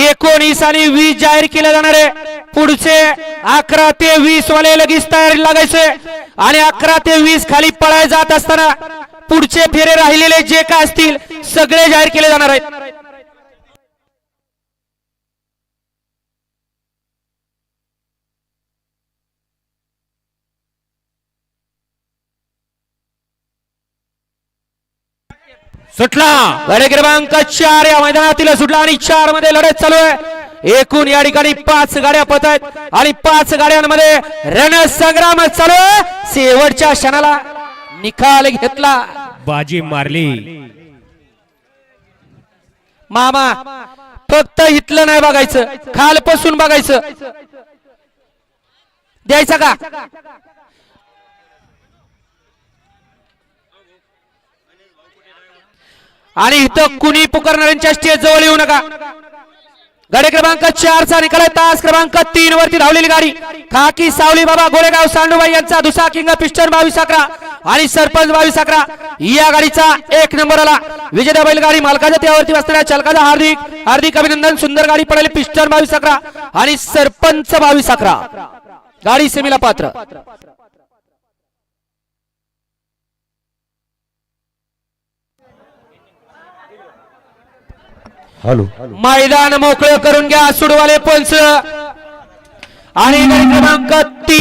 एकोणीस आणि वीस जाहीर केले जाणार आहे. पुढचे अकरा ते वीस वाले लगेच तयारी लागायचे. आणि अकरा ते वीस खाली पळाय जात असताना पुढचे फेरे राहिलेले जे काय असतील सगळे जाहीर केले जाणार आहेत. सुटला. गडे क्रमांक चार या मैदानातील सुटला आणि चारमध्ये लढत चालू आहे. एकूण या ठिकाणी पाच गाड्या पत आहेत आणि पाच गाड्यांमध्ये रणसंग्राम चालू आहे. शेवटच्या क्षणाला निकाल घेतला. बाजी मारली. मामा फक्त इथलं नाही बघायचं. खालपासून बघायचं. द्यायचा का? आणि इथं कुणी पुकारणाऱ्यांच्या स्टेज जवळ येऊ नका. गाडी क्रमांक चार चा निकाल तास क्रमांक तीन वरती धावलेली गाडी. खाकी सावली बाबा गोरेगाव सांडूबाई यांचा दुसरा किंग पिस्टन बावीस अकरा आणि सरपंच बावीस अकरा. या गाडीचा एक नंबर आला. विजेता बैलगाडी मालकाच्या त्यावरती बसणाऱ्या चालकाचा हार्दिक हार्दिक अभिनंदन. सुंदर गाडी पडेल पिस्टन बावीस अकरा आणि सरपंच बावीस अकरा. गाडी सेमीला पात्र. हॅलो. मैदान मोकळं करून घ्या सुडवाले पंच आणि क्रमांक तीन